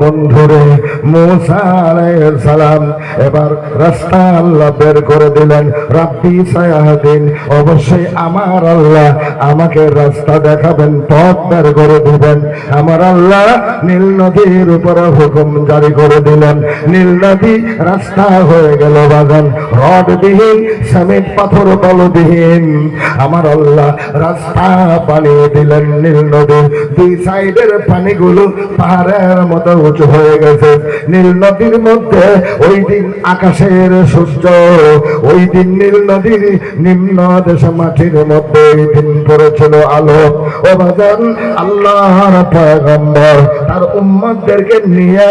বন্ধুরে সালাম, এবার রাস্তা আল্লাহ বের করে দিলেন। রাব্বি সায়াহদিন, অবশ্যই আমার আল্লাহ আমাকে রাস্তা দেখাবেন, পথ বের করে দিবেন। আমার আল্লাহ নীল নদীর উপরে হুকুম জারি করে দিলেন। নীল নদী রাস্তা হয়ে গেল বাগান রডবিহীন সিমেন্ট পাথর বলবিহীন আমার আল্লাহ রাস্তা বানিয়ে দিলেন নীল নদীর। দুই সাইডের পানিগুলো পাহাড়ের মতো উঁচু হয়ে গেছে। নীল নদীর মধ্যে ওই দিন আকাশের সূর্য, ওই দিন নীল নদীর নিম্ন দেশে মাটির মধ্যে ওই দিন পড়েছিল আলো। ও বাজান, আল্লাহর পয়গম্বর, তার উম্মতদেরকে নিয়ে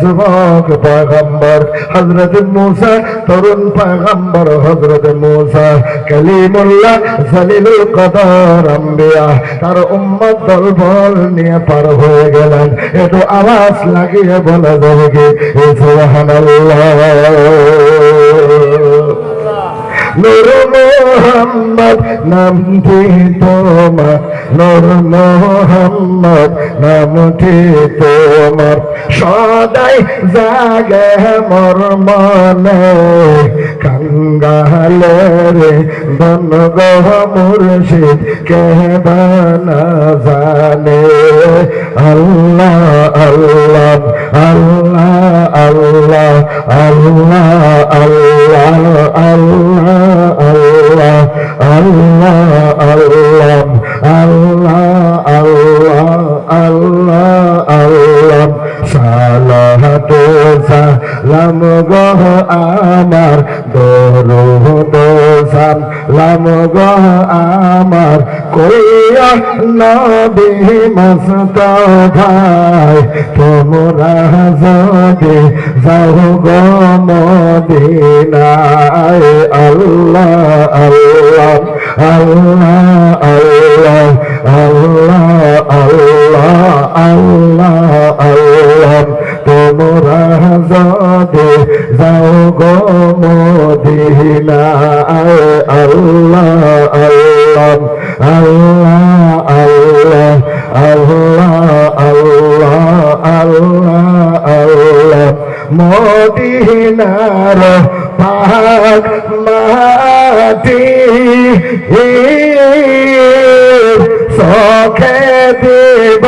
যুবক পয়গম্বর, হযরত মুসা, তরুণ পয়গম্বর, হযরত মুসা, কালিমুল্লাহ জলিলুল কদর আম্বিয়া, তার উম্মত দলবল নিয়ে পার হয়ে গেলেন। একটু আওয়াজ লাগিয়ে বলা যাবে কি? সুবহানাল্লাহ। নূর মোহাম্মদ নামটি তোমার, নূর মোহাম্মদ নামটি তোমার। সদাই জাগে মর মনে, কাঙ্গালে রে ধন গহ মুর্শিদ কেহবানা জানে? আল্লাহ আল্লাহ আল্লাহ। আল্লাহ আল্লাহ আল্লাহ আল্লাহ আল্লাহ আল্লাহ আল্লাহ আল্লাহ আল্লাহ আল্লাহ সালাত সালাম গহ আমার, দরুদ সালাম গহ আমার। কইয়া নবী মুস্তাফায় তোমরা যদি যাও গো মদিনায়, আল্লাহ আল্লাহ আল্লাহ আল্লাহ। মদিনায় আল্লাহ আল্লাহ আল্লাহ আল্লাহ আল্লাহ আল্লাহ আল্লাহ আল্লাহ মদিনার পাক মাটি সখে দেব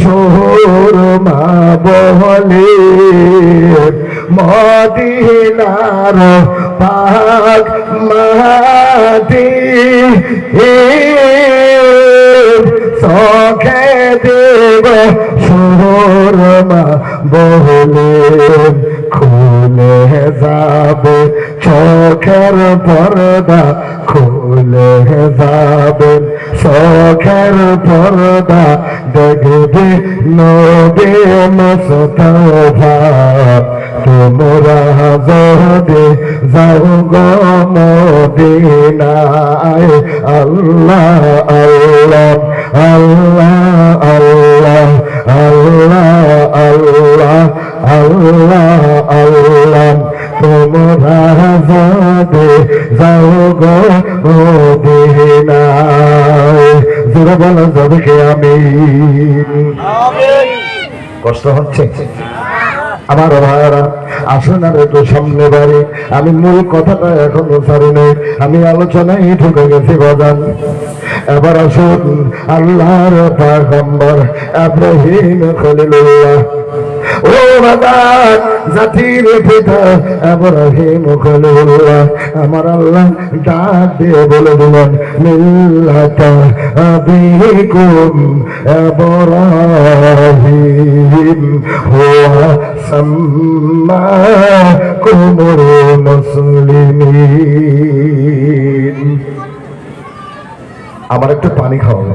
সুরমা বহলে মদিনার পাক মাটি সখে দেব সুরমা বহলে, খুলে যাবে চোখের পর্দা, খুলে যাবে চোখের পর্দা, দেখবে নবে মস্তফা। তোমরা যদি যাও গো মদিনায় আল্লাহ আল্লাহ আল্লাহ আল্লাহ আল্লাহ আল্লাহ আল্লাহ আল্লাহ তোমরা যদি যাও গো মদিনায় জোরে বলো যাবে কে আমি কষ্ট হচ্ছে আমার ভাইয়ারা আসুন আর একটু সামনে বাড়ি আমি মূল কথাটা এখনও ছাড়ি নাই আমি আলোচনায় ঢুকে গেছি, বাজান। এবার আসুন, আল্লাহর পাগম্বর আব্রাহিম খলিলুল্লাহ। ও বাদান জাতির পিতা ইব্রাহিম খলিলুল্লাহ আমার আল্লাহ ডাক দিয়ে বলে দিলেন, মিল্লাতা আবিকুম হুয়া সাম্মাকুমুল মুসলিমিন। আমার একটু পানি খাওয়াবো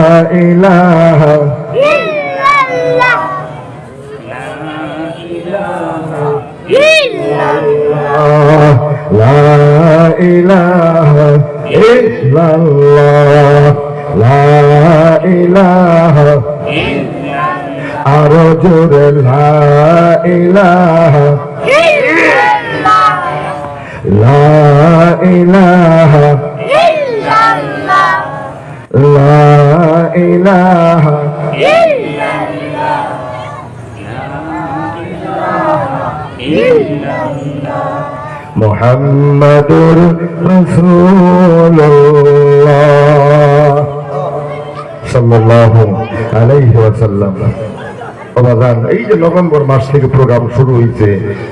এই যে নভেম্বর মাস থেকে প্রোগ্রাম শুরু হয়েছে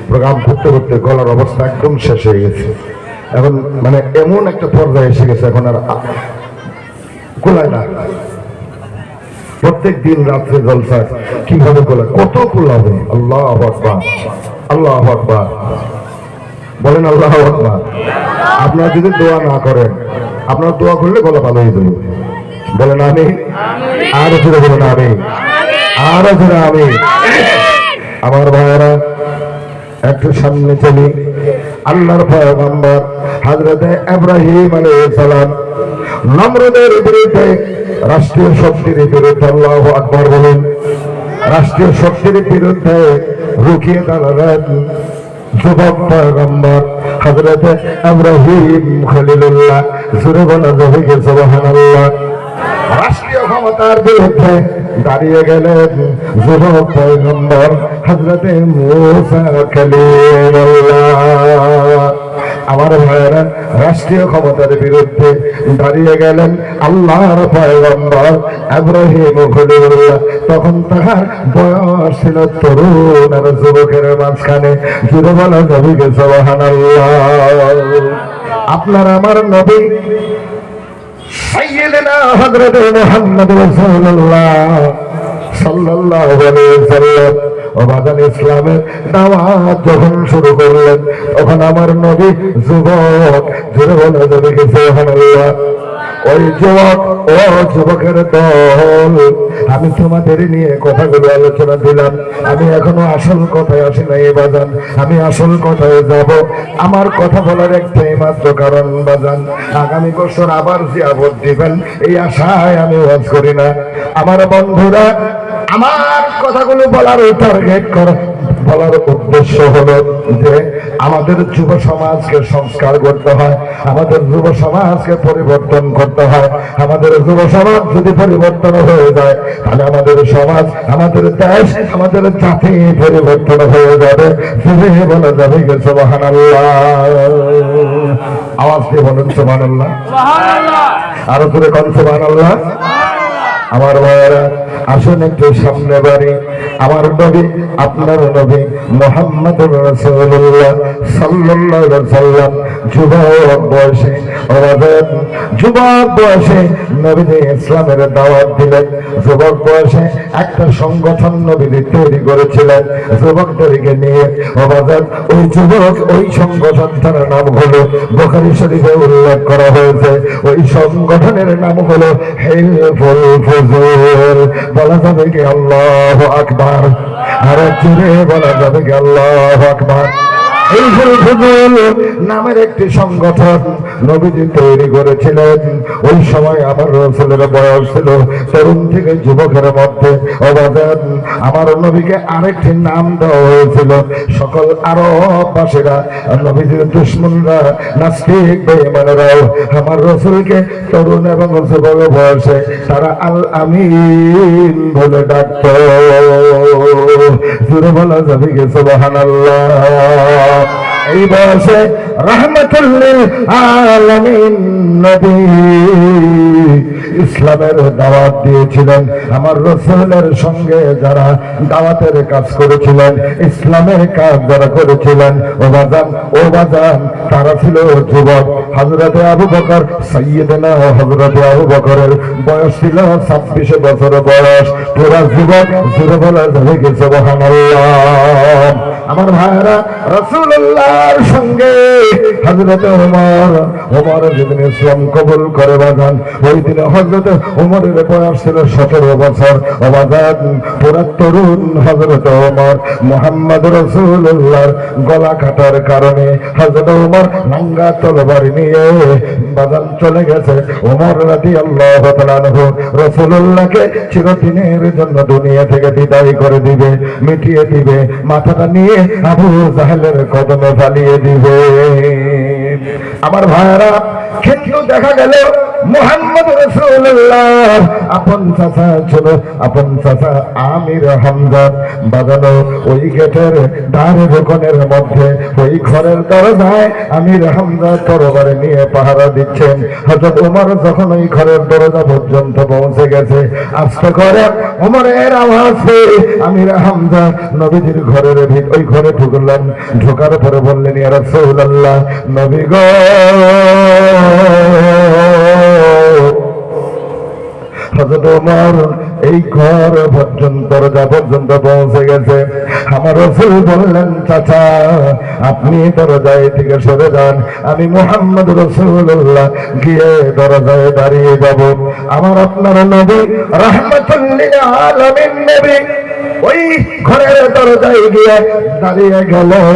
প্রোগ্রাম করতে করতে গলার অবস্থা একদম শেষ হয়ে গেছে। এখন মানে এমন একটা পর্যায়ে এসে গেছে, এখন আর না। প্রত্যেক দিন রাত্রে জলসা, কীভাবে গোলায় কত গোলাবে আল্লাহ আকবার আল্লাহ আকবার। বলেন আল্লাহ আকবার। আপনারা যদি দোয়া না করেন, আপনারা দোয়া করলে গলা ভালো হয়ে যাবে। বলেন আমি। আর জোরে বলেন আমি। আর জোরে আমি। আমার ভাইয়েরা, একটু সামনে চলি। আল্লাহর পয়গম্বর হযরতে ইব্রাহিম আলাইহিস সালাম নমরুদের বিরুদ্ধে রাষ্ট্রীয় শক্তির বিরুদ্ধে আল্লাহু আকবার বলেন। রাষ্ট্রীয় শক্তির বিরুদ্ধে রুখিয়ে দাঁড়ালেন যুবক পয়গম্বর হযরত ইব্রাহিম খলিলুল্লাহ। জুরে বলা যাবে কি সুবহানাল্লাহ? রাষ্ট্রীয় ক্ষমতার বিরুদ্ধে দাঁড়িয়ে গেলেন যুবক পয়গম্বর কালিমুল্লাহ আমার ভাইয়েরা, রাষ্ট্রীয় ক্ষমতার বিরুদ্ধে দাঁড়িয়ে গেলেন আল্লাহর পয়গম্বর ইব্রাহিম খলিলুল্লাহ। তখন তাহার বয়স ছিল তরুণ আর যুবকের মাঝখানে। জুড়ে বলা যাবে গে আপনার আমার নবী সাইয়েদেনা হযরত মুহাম্মদ রাসূলুল্লাহ সাল্লাল্লাহু আলাইহি ওয়াসাল্লাম অবাদান ইসলামের দাওয়াত যখন শুরু করলেন, তখন আমার নবী যুবক, জোরে বলে দেখেছে সুবহানাল্লাহ। ওই যুবক, ও যুবকের দল। আমি তোমাদের নিয়ে কথাগুলো আলোচনা দিলাম। আমি এখনও আসল কথায় আসি নাই বাজান। আমি আসল কথায় যাব। আমার কথা বলার একটাই মাত্র কারণ বাজান, আগামী বছর আবার জিয়াবত দিবেন। এই আশায় আমি ওয়াজ করি না। আমার বন্ধুরা, আমার কথাগুলো বলার টার্গেট কর। বলার উদ্দেশ্য হলো যে আমাদের যুব সমাজকে সংস্কার করতে হয় আমাদের যুব সমাজকে পরিবর্তন করতে হয়। আমাদের যুব সমাজ যদি পরিবর্তন হয়ে যায় তাহলে আমাদের সমাজ আমাদের দেশ আমাদের জাতি পরিবর্তন হয়ে যাবে। বলা যাবে সোহান আওয়াজ দিয়ে বলেন সোহান আল্লাহ আরও জোরে কন সোহান আল্লাহ আমার ভাইয়েরা আসুন একটু সামনে বাড়ি। আমার নবী, আপনার নবী মোহাম্মদ রাসূলুল্লাহ সাল্লাল্লাহু আলাইহি সাল্লাম যুবক বয়সে যুবক বয়সে ইসলামের দাওয়াত দিলেন। যুবক বয়সে একটা সংগঠন তৈরি করেছিলেন। যুবকদেরকে নিয়ে ওই যুবক, ওই সংগঠনটার নাম হলো শরীফে উল্লেখ করা হয়েছে। ওই সংগঠনের নাম হলো হেলফুল বলা যাবে কি আল্লাহ আকবার? আর জোরে বলা যাবে কি আল্লাহ আকবার? এই ফুজুল নামের একটি সংগঠন নবীজি তৈরি করেছিলেন। ওই সময় আমার রসুলের বয়স ছিল, তরুণ থেকে যুবকের মধ্যে অবাদান। আমার নবীকে আরেকটি নাম দেওয়া হয়েছিল। সকল আরববাসীরা, নবীজির দুশ্মনরা, নাস্তিক বেঈমানেরাও আমার রসুলকে তরুণ এবং যুবক বয়সে তারা আল আমিন বলে ডাকত। জুড়ে বলা যাবে গে সুবহানাল্লাহ এই বয়সে রহমতুল্লিল আলামিন নবী ইসলামের দাওয়াত দিয়েছিলেন। আমার রসুলের সঙ্গে যারা দাওয়াতের কাজ করেছিলেন, ইসলামের কাজ যারা করেছিলেন, ও বাজান ও বাজান, তারা ছিল যুবক। হজরতে আবু বকর সৈয়দনা হজরতে আবু বকরের বয়স ছিল ছাব্বিশে বছর বয়স। পুরা যুবক জুড়ে বলা যাবে গেছে আমার ভাইরা রসুল্লাহ আমার সঙ্গে হজরত ওমর ওমর যেদিন ইসলাম কবুল করে বাজান ওই দিনে হজরত ওমরের বয়স ছিল সতেরো বছর। অবাজান পুরা তরুণ হজরত ওমর মোহাম্মদ রসুল্লাহর গলা কাটার কারণে হজরত ওমর নাঙ্গা তলবার নিয়ে বাজান চলে গেছে। ওমর রাজি আল্লাহ রসুল্লাহকে চিরদিনের জন্য দুনিয়া থেকে বিদায় করে দিবে, মিটিয়ে দিবে, মাথাটা নিয়ে আবু জাহেলের কদমে ফালিয়ে দিবে। আমার ভাইরা কিন্তু দেখা গেল মোহাম্মদ আমির ঘরের যখন ওই ঘরের দরজা পর্যন্ত পৌঁছে গেছে করে উমরের আওয়াজ আমির নবীজির ঘরের ওই ঘরে ঢুকলেন। ঢোকার পরে বললেন, ইয়া রাসূলুল্লাহ, নবী গো। ওমর, এই ঘর পর্যন্ত, দরজা পর্যন্ত পৌঁছে গেছে। আমার রসুল বললেন, চাচা, আপনি দরজায় থেকে সরে যান। আমি মোহাম্মদ রসুল্লাহ গিয়ে দরজায় দাঁড়িয়ে যাব। আমার আপনার নবী রহমতুল্লিল আলমিন নবী, ওই ঘরের দরজায় গিয়ে দাঁড়িয়ে গেলেন।